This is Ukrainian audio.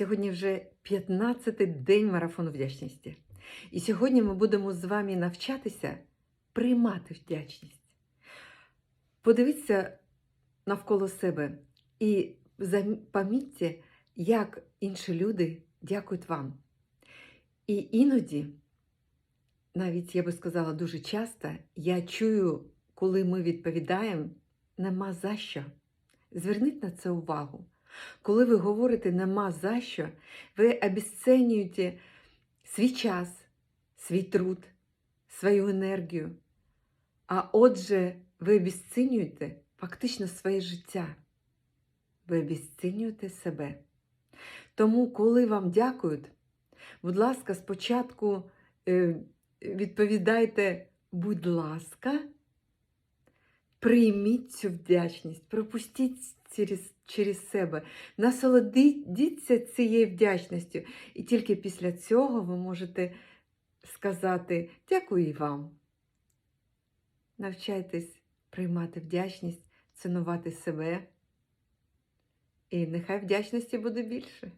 Сьогодні вже 15-й день марафону вдячності. І сьогодні ми будемо з вами навчатися приймати вдячність. Подивіться навколо себе і помітьте, як інші люди дякують вам. І іноді, навіть я би сказала дуже часто, я чую, коли ми відповідаємо, нема за що. Зверніть на це увагу. Коли ви говорите нема за що, ви обесценюєте свій час, свій труд, свою енергію. А отже, ви обесцінюєте фактично своє життя. Ви обесцінюєте себе. Тому, коли вам дякують, будь ласка, спочатку е, відповідайте, будь ласка, прийміть цю вдячність, пропустіть через, через себе, насолодіться цією вдячністю. І тільки після цього ви можете сказати дякую вам. Навчайтесь приймати вдячність, цінувати себе. І нехай вдячності буде більше.